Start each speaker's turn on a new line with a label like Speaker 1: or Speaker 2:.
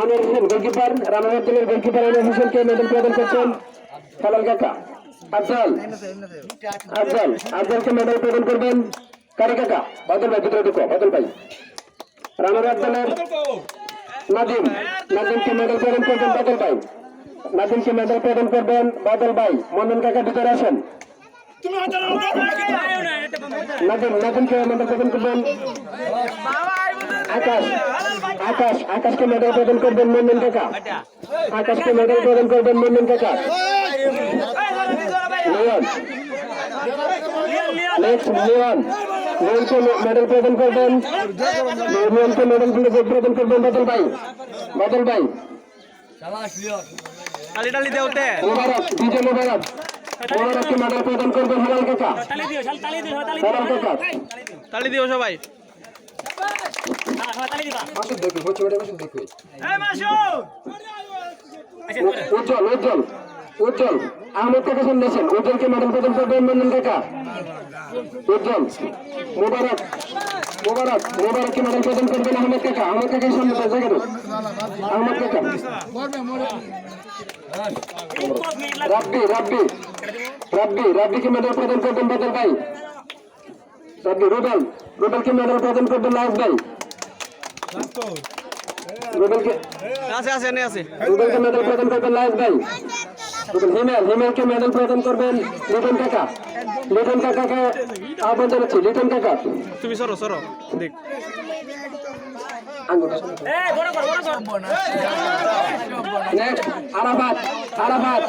Speaker 1: Anwar Hossain, goalkeeper Ranaghat দলের goalkeeper হোসেনকে medal প্রদান করছেন খালাল কাকা। আফজাল আফজাল, আফজালকে মেডেল প্রদান করবেন কারি কাকা, বাদল ভাই, ভিতরে ঢুকো, বাদল ভাই। রানাঘাট দলের নাদিম, নাদিমকে মেডেল প্রদান করবেন বাদল ভাই। নাদিমকে মেডেল প্রদান করবেন বাদল ভাই। মন্ডন কাকা, ভিতরে আসেন। নাদিম, নাদিমকে মেডেল প্রদান করবেন আকাশ। আকাশ আকাশকে মেডেল প্রদান করবেন মন্ডন কাকা। আকাশকে মেডেল প্রদান করবেন মন্ডন কাকা। লিওন। Next Leon. লিওনকে মেডেল প্রদান করবেন। লিওনকে মেডেল প্রদান করবেন বাদল ভাই। বাদল ভাই।
Speaker 2: দেওতে
Speaker 1: মোবারক মোবারক। মোবারককে মেডেল প্রদান করবেন হালাল কাকা।
Speaker 3: তালি দিও তালি দিও তালি
Speaker 1: হালাল কাকা।
Speaker 2: তালি দিও সবাই।
Speaker 3: মাসু
Speaker 1: উজ্জ্বল উজ্জ্বল উজ্জ্বল আহমেদ কাকা শুনছেন উজ্জ্বলকে মেডেল প্রদান করবেন মন্ডন কাকা। উজ্জ্বল মোবারক মোবারক মোবারককে মেডেল প্রদান করবেন আহমেদ কাকা। আহমেদ কাকার সামনে পাঁচ জায়গা আহমেদ কাকা। রাব্বি রাব্বি রাব্বি রাব্বিকে মেডেল প্রদান করবেন বাদল ভাই। রাব্বি রুবেল রুবেলকে মেডেল প্রদান করবেন লাস ভাই।
Speaker 2: আছে আছে এনে আছে।
Speaker 1: রুবেলকে মেডেল প্রদান করবেন লাস ভাই। হিমেল হিমেলকে মেডেল প্রদান করবেন লিটন কাকা। লিটন কাকাকে আহ্বান জানাচ্ছি লিটন কাকা।
Speaker 2: তুমি সরো সরো দেখ।
Speaker 1: নেক্সট আরাফাত আরাফাত।